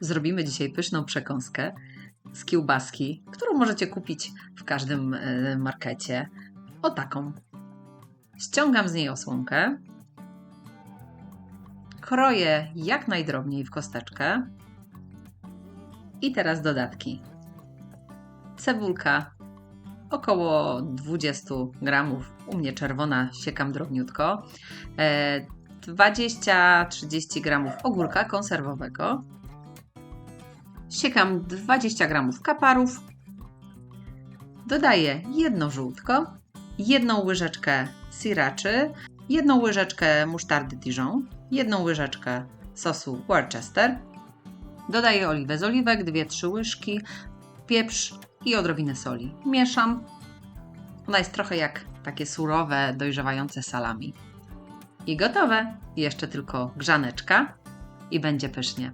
Zrobimy dzisiaj pyszną przekąskę z kiełbaski, którą możecie kupić w każdym e, markecie. O taką. Ściągam z niej osłonkę. Kroję jak najdrobniej w kosteczkę. I teraz dodatki. Cebulka około 20 gramów. U mnie czerwona, siekam drobniutko. E, 20-30 gramów ogórka konserwowego. Siekam 20 gramów kaparów. Dodaję jedno żółtko, jedną łyżeczkę sriraczy, jedną łyżeczkę musztardy Dijon, jedną łyżeczkę sosu Worcester. Dodaję oliwę z oliwek, 2-3 łyżki, pieprz i odrobinę soli. Mieszam. Ona jest trochę jak takie surowe, dojrzewające salami. I gotowe. Jeszcze tylko grzaneczka i będzie pysznie.